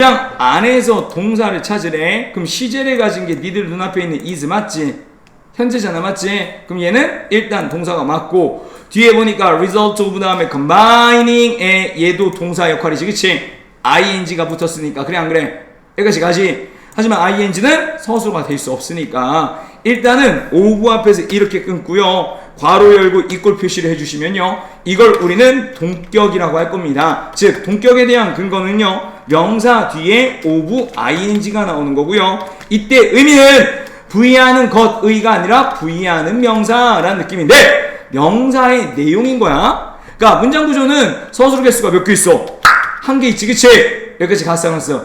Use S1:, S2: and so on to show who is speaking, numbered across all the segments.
S1: 그냥 안에서 동사를 찾으래. 그럼 시제를 가진 게 니들 눈앞에 있는 is 맞지? 현재잖아 맞지? 그럼 얘는 일단 동사가 맞고 뒤에 보니까 result of 다음에 combining에 얘도 동사 역할이지 그치? ing가 붙었으니까 그래 안 그래? 여기까지 가지 하지만 ing는 서술가 될 수 없으니까 일단은 오브 앞에서 이렇게 끊고요 괄호 열고 이꼴 표시를 해주시면요 이걸 우리는 동격이라고 할 겁니다 즉 동격에 대한 근거는요 명사 뒤에 오브 ing가 나오는 거고요 이때 의미는 부의하는 것의가 아니라 부의하는 명사라는 느낌인데 명사의 내용인 거야. 그러니까 문장 구조는 서술어 개수가 몇 개 있어? 한 개 있지, 그치? 여기까지 갔어, 안 갔어?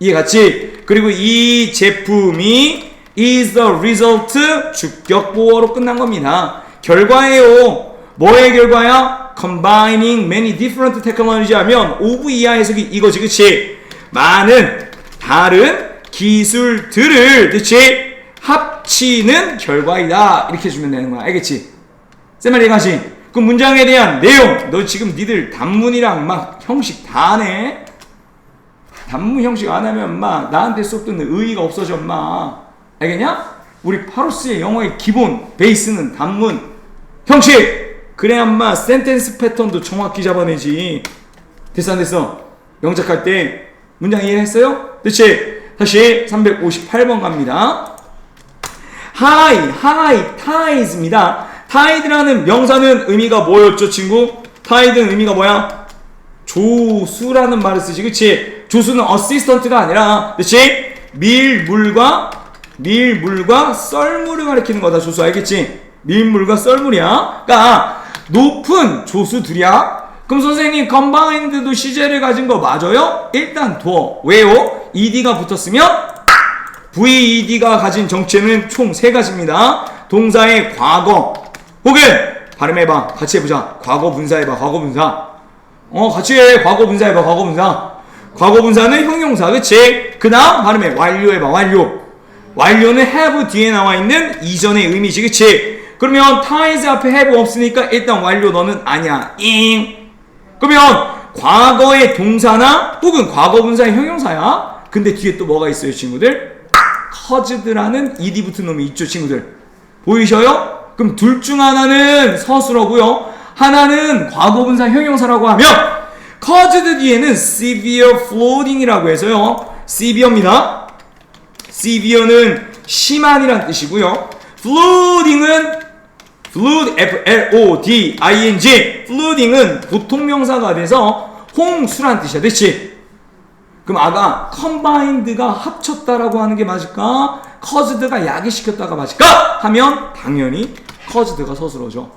S1: 이해 갔지? 그리고 이 제품이 is the result 주격 보어로 끝난 겁니다. 결과예요. 뭐의 결과야? Combining many different technology 하면 오브 이하 해석이 이거지, 그치? 많은 다른 기술들을, 그치? 합치는 결과이다. 이렇게 해주면 되는 거야. 알겠지? 쌤말 이해가시? 그 문장에 대한 내용. 너 지금 니들 단문이랑 막 형식 다 하네? 단문 형식 안 하면 막 나한테 수업 듣는 의의가 없어져, 마. 알겠냐? 우리 파로스의 영어의 기본 베이스는 단문 형식. 그래야 마 센텐스 패턴도 정확히 잡아내지. 됐어 안 됐어? 영작할 때 문장 이해했어요? 그치? 다시 358번 갑니다. 하이, 하이, 타이즈입니다. 타이드라는 명사는 의미가 뭐였죠, 친구? 타이드는 의미가 뭐야? 조수라는 말을 쓰지, 그치? 조수는 어시스턴트가 아니라, 그치? 밀물과, 밀물과 썰물을 가리키는 거다, 조수, 알겠지? 밀물과 썰물이야. 그니까, 높은 조수들이야. 그럼 선생님, combined도 시제를 가진 거 맞아요? 일단 둬. 왜요? ed가 붙었으면 VED가 가진 정체는 총 세 가지입니다. 동사의 과거 혹은 발음해봐. 같이 해보자. 과거 분사 해봐. 과거 분사. 어 같이 해. 과거 분사 해봐. 과거 분사. 과거 분사는 형용사 그치? 그 다음 발음해. 완료 해봐. 완료. 완료는 have 뒤에 나와 있는 이전의 의미지 그치? 그러면 ties 앞에 have 없으니까 일단 완료 너는 아니야. 잉. 그러면 과거의 동사나 혹은 과거 분사의 형용사야. 근데 뒤에 또 뭐가 있어요 친구들? 커즈드라는 ed 붙은 놈이 있죠 친구들 보이셔요? 그럼 둘 중 하나는 서술어고요 하나는 과거 분사 형용사라고 하면 커즈드 뒤에는 severe flooding이라고 해서요 severe입니다 severe는 심한이란 뜻이고요 flooding은 flood f l o d i n g flooding은 보통 명사가 돼서 홍수란 뜻이야 됐지? 그럼 아가 컴바인드가 합쳤다라고 하는 게 맞을까? 커즈드가 야기시켰다가 맞을까? 하면 당연히 커즈드가 서술어죠.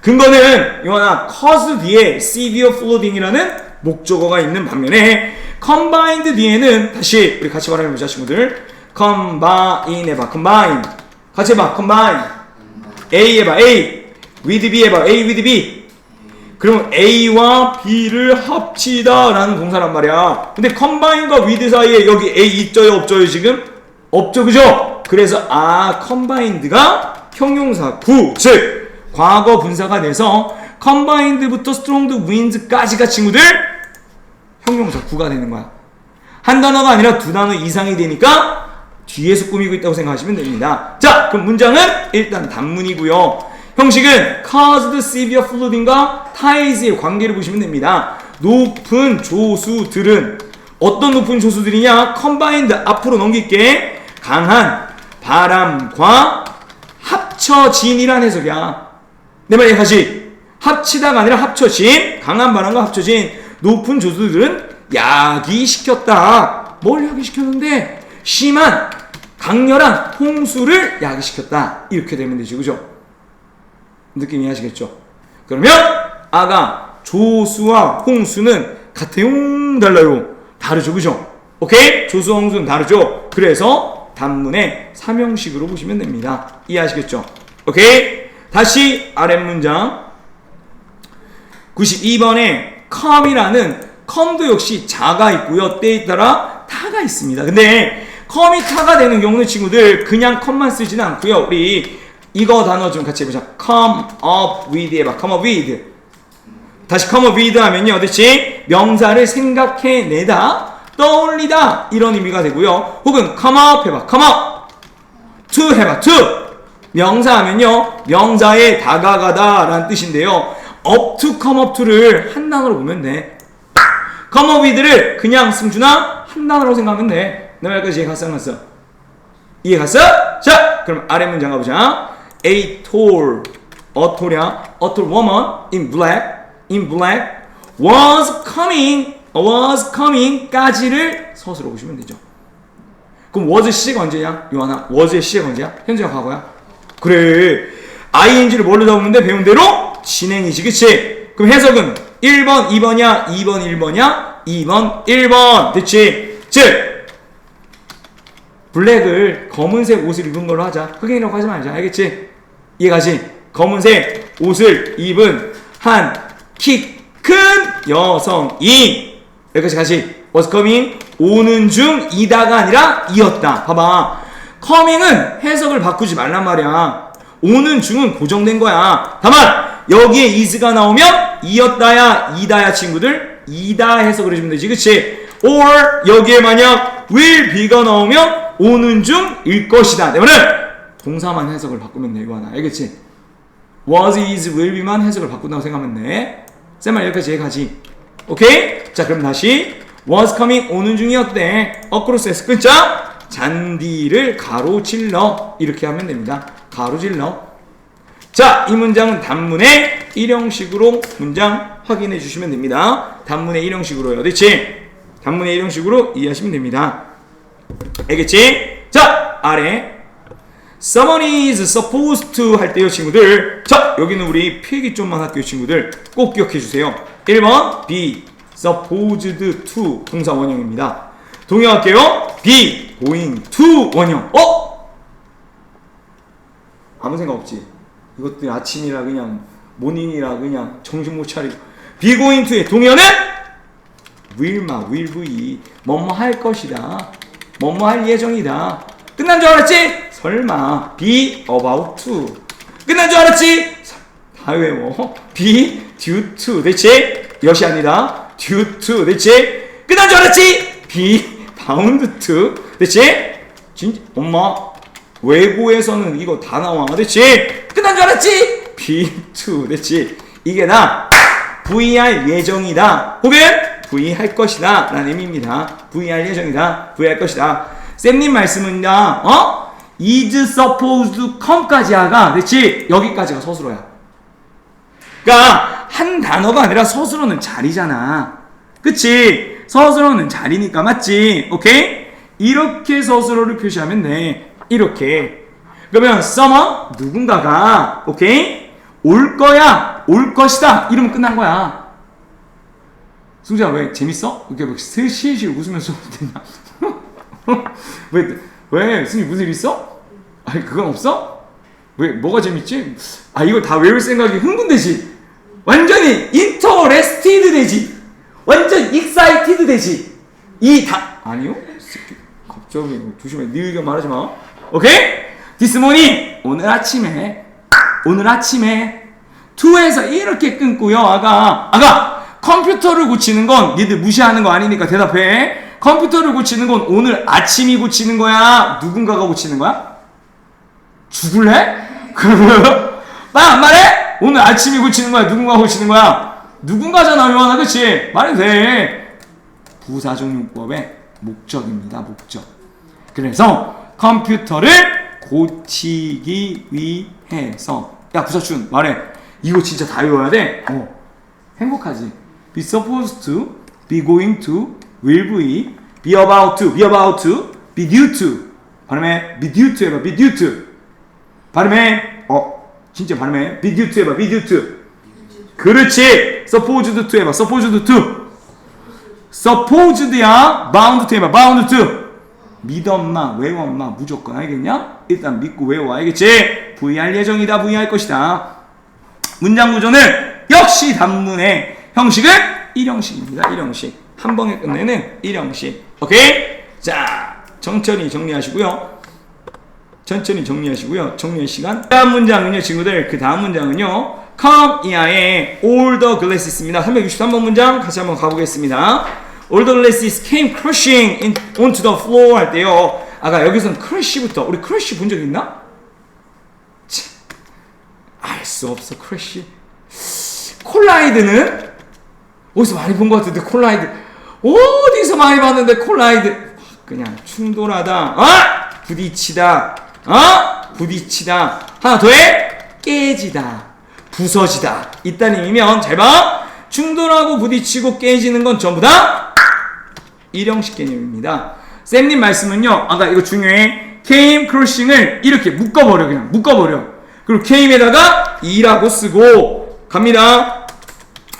S1: 근거는 이거나 커즈 뒤에 severe flooding이라는 목적어가 있는 반면에 combined 뒤에는 다시 우리 같이 말해보자 친구들 combine 해봐 combine 같이 해봐 combine A 해봐 A. With B 해봐 A with B. 그러면 A와 B를 합치다 라는 동사란 말이야. 근데 컴바인과 위드 사이에 여기 A 있죠요 없죠요 지금? 없죠 그죠? 그래서 아 컴바인드가 형용사 구, 즉 과거 분사가 돼서 컴바인드부터 스트롱드 윈즈까지가 친구들 형용사 구가 되는 거야. 한 단어가 아니라 두 단어 이상이 되니까 뒤에서 꾸미고 있다고 생각하시면 됩니다 자 그럼 문장은 일단 단문이고요 형식은 caused severe flooding과 ties의 관계를 보시면 됩니다. 높은 조수들은 어떤 높은 조수들이냐? combined 앞으로 넘길게 강한 바람과 합쳐진이란 해석이야. 내 말이 다시 합치다가 아니라 합쳐진 강한 바람과 합쳐진 높은 조수들은 야기시켰다. 뭘 야기시켰는데 심한 강렬한 홍수를 야기시켰다. 이렇게 되면 되죠, 그죠? 느낌 이해하시겠죠? 그러면 아가 조수와 홍수는 같아요 달라요 다르죠 그죠? 오케이? 조수와 홍수는 다르죠 그래서 단문의 삼형식으로 보시면 됩니다 이해하시겠죠? 오케이? 다시 아랫문장 92번에 come이라는 come도 역시 자가 있고요 때에 따라 타가 있습니다 근데 come이 타가 되는 경우는 친구들 그냥 come만 쓰지는 않고요 우리 이거 단어 좀 같이 해보자. come up with 해봐. come up with. 다시 come up with 하면요. 그렇지? 명사를 생각해내다. 떠올리다 이런 의미가 되고요. 혹은 come up 해봐. come up. to 해봐. to. 명사 하면요. 명사에 다가가다 라는 뜻인데요. up to come up to를 한 단어로 보면 돼. come up with를 그냥 승준아 한 단어로 생각하면 돼. 너 여기까지 이해 갔어 안 갔어? 이해 갔어? 자 그럼 아래 문장 가보자. A tall, a tall이야. A tall woman in black, in black was coming, was coming까지를 서술어 보시면 되죠. 그럼 was 시가 언제냐? 요하나 was의 시가 언제야? 현재가 과거야? 그래 ing를 뭘로 잡는데 배운 대로 진행이지 그치? 그럼 해석은 1번 2번이야 2번 1번이야 2번 1번 됐지? 즉 블랙을 검은색 옷을 입은 걸로 하자. 흑인이라고 하지 말자. 알겠지? 이해가지? 검은색 옷을 입은 한 키 큰 여성이 여기까지 가지. Was coming? 오는 중 이다가 아니라 이었다. 봐봐. coming은 해석을 바꾸지 말란 말이야. 오는 중은 고정된 거야. 다만 여기에 is가 나오면 이었다야 이다야 친구들 이다 해석을 해주면 되지. 그치? Or 여기에 만약 will be가 나오면 오는 중일 것이다 때문에 동사만 해석을 바꾸면 돼 이거 하나 알겠지 was, is, will be만 해석을 바꾼다고 생각하면 돼. 쌤말 여기까지 이해가지. 오케이? 자 그럼 다시 was coming 오는 중이었대. 어크로스에서 끊자. 잔디를 가로질러 이렇게 하면 됩니다. 가로질러. 자, 이 문장은 단문의 일형식으로 문장 확인해 주시면 됩니다. 단문의 일형식으로요. 됐지? 단문의 일형식으로 이해하시면 됩니다. 알겠지? 자, 아래. Someone is supposed to 할 때요 친구들. 자 여기는 우리 필기 좀만 할게요 친구들. 꼭 기억해 주세요. 1번 be supposed to. 동사 원형입니다. 동의할게요. be going to 원형. 어? 아무 생각 없지? 이것들 아침이라 그냥 모닝이라 그냥 정신 못 차리고. be going to의 동의어는? will마 will be. 뭐뭐 할 것이다 뭐뭐 할 예정이다 끝난 줄 알았지? 설마 be about to 끝난 줄 알았지? 다 외워 be due to 됐지? 여시 아니다 due to 됐지? 끝난 줄 알았지? be bound to 됐지? 진짜 엄마 외고에서는 이거 다 나와 됐지? 끝난 줄 알았지? be to 됐지? 이게 나 VR 예정이다 혹은 V 할 것이다. 라는 의미입니다. V 할 예정이다. V 할 것이다. 쌤님 말씀은요 어? is supposed come까지 하가 그렇지? 여기까지가 서술어야. 그러니까 한 단어가 아니라 서술어는 자리잖아. 그치? 서술어는 자리니까 맞지? 오케이? 이렇게 서술어를 표시하면 돼. 이렇게. 그러면 someone 누군가가 오케이? 올 거야. 올 것이다. 이러면 끝난 거야 승재야 왜 재밌어? 이렇게 막 슬슬 웃으면서 됐나? 왜, 왜? 승희 무슨 일 있어? 아니 그건 없어? 왜 뭐가 재밌지? 아 이걸 다 외울 생각이 흥분되지 완전히 인터레스티드 되지 완전 익사이티드 되지 이 다 아니요? 갑자기 조심해 네 의견 말하지 마 오케이? 디스모닝 오늘 아침에 오늘 아침에 투에서 이렇게 끊고요 아가 아가 컴퓨터를 고치는 건 니들 무시하는 거 아니니까 대답해 컴퓨터를 고치는 건 오늘 아침이 고치는 거야 누군가가 고치는 거야? 죽을래? 나안 말해? 오늘 아침이 고치는 거야 누군가 고치는 거야 누군가잖아 요하나 그치? 말해도 돼 부사적 용법의 목적입니다 목적 그래서 컴퓨터를 고치기 위해서 야 부사춘 말해 이거 진짜 다 외워야 돼 어. 행복하지 be supposed to be going to will be be about to be about to be due to 발음해 be due to 해봐 be due to 발음해 어 진짜 발음해 be due to 해봐 be due to 그렇지 supposed to 해봐 supposed to supposed야 bound to 해봐 bound to 믿엄마 외워 엄마 무조건 알겠냐? 일단 믿고 외워 알겠지? VR 예정이다 VR 것이다 문장 구조는 역시 단문의 형식은? 일형식입니다. 일형식. 한 번에 끝내는 일형식. 오케이? 자 천천히 정리하시고요. 천천히 정리하시고요. 정리할 시간. 다음 문장은요 친구들. 그 다음 문장은요. Come 이하의 all the glasses입니다. 363번 문장 같이 한번 가보겠습니다. All the glasses came crashing in, onto the floor 할 때요. 아까 여기서는 crash부터 우리 crash 본 적 있나? 알 수 없어 crash. 콜라이드는 어디서 많이 본 것 같은데 콜라이드. 어디서 많이 봤는데 콜라이드. 그냥 충돌하다. 아 부딪히다. 아 부딪히다. 하나 더해 깨지다. 부서지다. 이딴 의미면 잘봐. 충돌하고 부딪히고 깨지는 건 전부 다 일형식 개념입니다. 쌤님 말씀은요 아까 이거 중요해. came crashing을 이렇게 묶어버려 그냥 묶어버려. 그리고 came에다가 이라고 쓰고 갑니다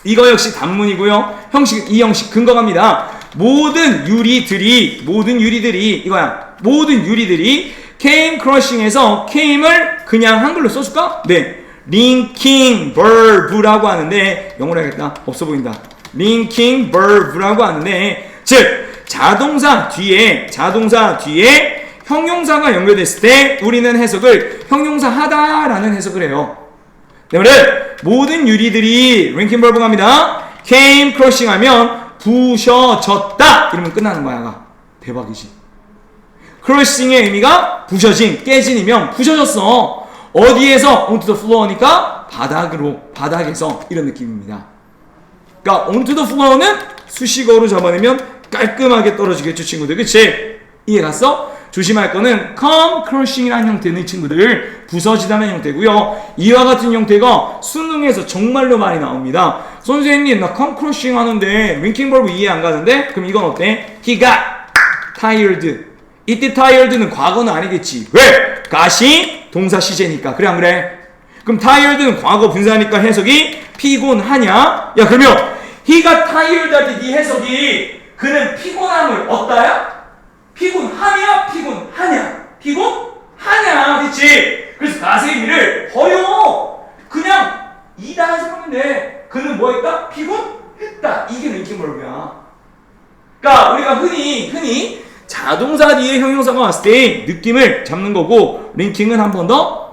S1: 이거 역시 단문이고요. 형식 이 형식 근거 갑니다. 모든 유리들이 모든 유리들이 이거야. 모든 유리들이 came crushing에서 came을 그냥 한글로 써줄까? 네. linking verve라고 하는데 영어로 해야겠다. 없어 보인다. linking verve라고 하는데 즉 자동사 뒤에 자동사 뒤에 형용사가 연결됐을 때 우리는 해석을 형용사 하다라는 해석을 해요. 때문에 모든 유리들이 랭킹 갑니다. came crushing 하면 부셔졌다 이러면 끝나는 거야. 가 대박이지. crushing의 의미가 부셔진, 깨진이면 부셔졌어. 어디에서 onto the floor니까 바닥으로, 바닥에서 이런 느낌입니다. 그러니까 onto the floor는 수식어로 잡아내면 깔끔하게 떨어지겠죠, 친구들. 그치? 이해 갔어? 조심할 거는 come crushing이라는 형태는 친구들 부서지다는 형태고요. 이와 같은 형태가 수능에서 정말로 많이 나옵니다. 선생님 나 come crushing 하는데 링킹 벌브 이해 안 가는데? 그럼 이건 어때? He got tired. 이때 tired는 과거는 아니겠지. 왜? got이 동사 시제니까. 그래 안 그래? 그럼 tired는 과거 분사니까 해석이 피곤하냐? 야 그러면 he got tired 할때네 해석이 그는 피곤함을 얻다야? 피곤하냐 피곤하냐 피곤하냐 그치 그래서 가세 의미를 버려 그냥 이다 해석하면 돼 그는 뭐 했다 피곤했다 이게 랭킹 벌브야 그러니까 우리가 흔히 흔히 자동사 뒤에 형용사가 왔을 때 느낌을 잡는 거고 링킹은 한 번 더